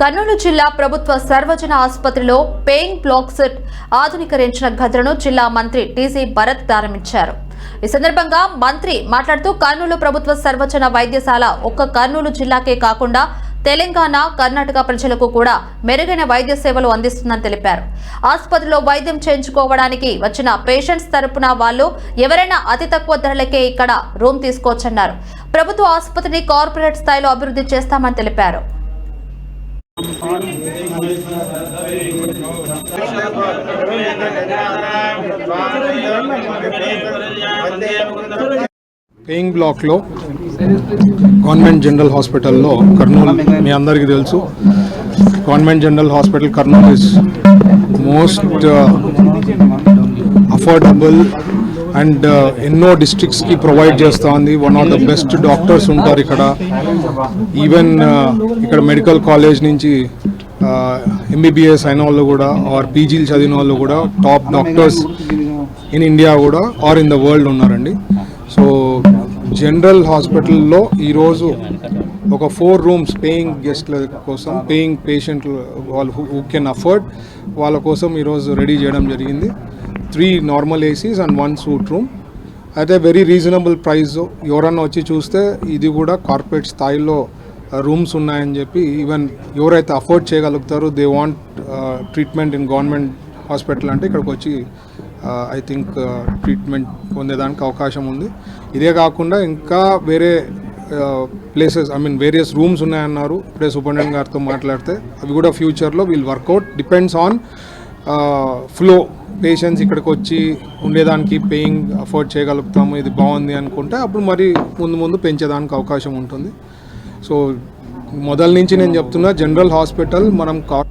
కర్నూలు జిల్లా ప్రభుత్వ సర్వజన ఆసుపత్రిలో పేయింగ్ బ్లాక్ సెట్ ఆధునీకరించిన గదులను జిల్లా మంత్రి టీసీ భరత్ ప్రారంభించారు. ఈ సందర్భంగా మంత్రి మాట్లాడుతూ కర్నూలు ప్రభుత్వ సర్వజన వైద్యశాల ఒక్క కర్నూలు జిల్లాకే కాకుండా తెలంగాణ కర్ణాటక ప్రజలకు కూడా మెరుగైన వైద్య సేవలు అందిస్తుందని తెలిపారు. ఆసుపత్రిలో వైద్యం చేయించుకోవడానికి వచ్చిన పేషెంట్స్ తరపున వాళ్ళు ఎవరైనా అతి తక్కువ ధరలకే ఇక్కడ రూమ్ తీసుకోవచ్చన్నారు. ప్రభుత్వ ఆసుపత్రిని కార్పొరేట్ స్థాయిలో అభివృద్ధి చేస్తామని తెలిపారు. పేయింగ్ బ్లాక్లో గవర్నమెంట్ జనరల్ హాస్పిటల్లో కర్నూలు మీ అందరికీ తెలుసు. Government general hospital Kurnool is most affordable and uh, ఎన్నో డిస్ట్రిక్ట్స్కి ప్రొవైడ్ చేస్తూ ఉంది one of the best doctors ఉంటారు ఇక్కడ. ఈవెన్ uh, ఇక్కడ మెడికల్ కాలేజ్ నుంచి uh, ఎంబీబీఎస్ అయిన వాళ్ళు కూడా ఆర్ పీజీలు చదివిన వాళ్ళు కూడా టాప్ డాక్టర్స్ ఇన్ ఇండియా కూడా ఆర్ ఇన్ ద వరల్డ్ ఉన్నారండి. సో జనరల్ హాస్పిటల్లో ఈరోజు ఒక ఫోర్ రూమ్స్ పేయింగ్ గెస్ట్ల కోసం పేయింగ్ పేషెంట్లు వాళ్ళు హూ కెన్ అఫోర్డ్ వాళ్ళ కోసం ఈరోజు రెడీ చేయడం జరిగింది. Three normal ACs and one suite room అయితే వెరీ రీజనబుల్ ప్రైస్ ఎవరన్నా వచ్చి చూస్తే ఇది కూడా కార్పొరేట్ స్థాయిలో uh, రూమ్స్ ఉన్నాయని చెప్పి ఈవెన్ ఎవరైతే afford చేయగలుగుతారో they want treatment in government hospital అంటే ఇక్కడికి వచ్చి ఐ థింక్ ట్రీట్మెంట్ పొందేదానికి అవకాశం ఉంది. ఇదే కాకుండా ఇంకా వేరే places I mean various rooms ఉన్నాయన్నారు. ఇప్పుడే సూపరింటెండెంట్ గారితో మాట్లాడితే అవి కూడా ఫ్యూచర్లో will work out depends on flow patients ఇక్కడికి వచ్చి ఉండేదానికి పేయింగ్ అఫోర్డ్ చేయగలుగుతాము ఇది బాగుంది అనుకుంటే అప్పుడు మరి ముందు ముందు పెంచేదానికి అవకాశం ఉంటుంది. సో మొదల నుంచి నేను చెప్తున్నా జనరల్ హాస్పిటల్ మనం కా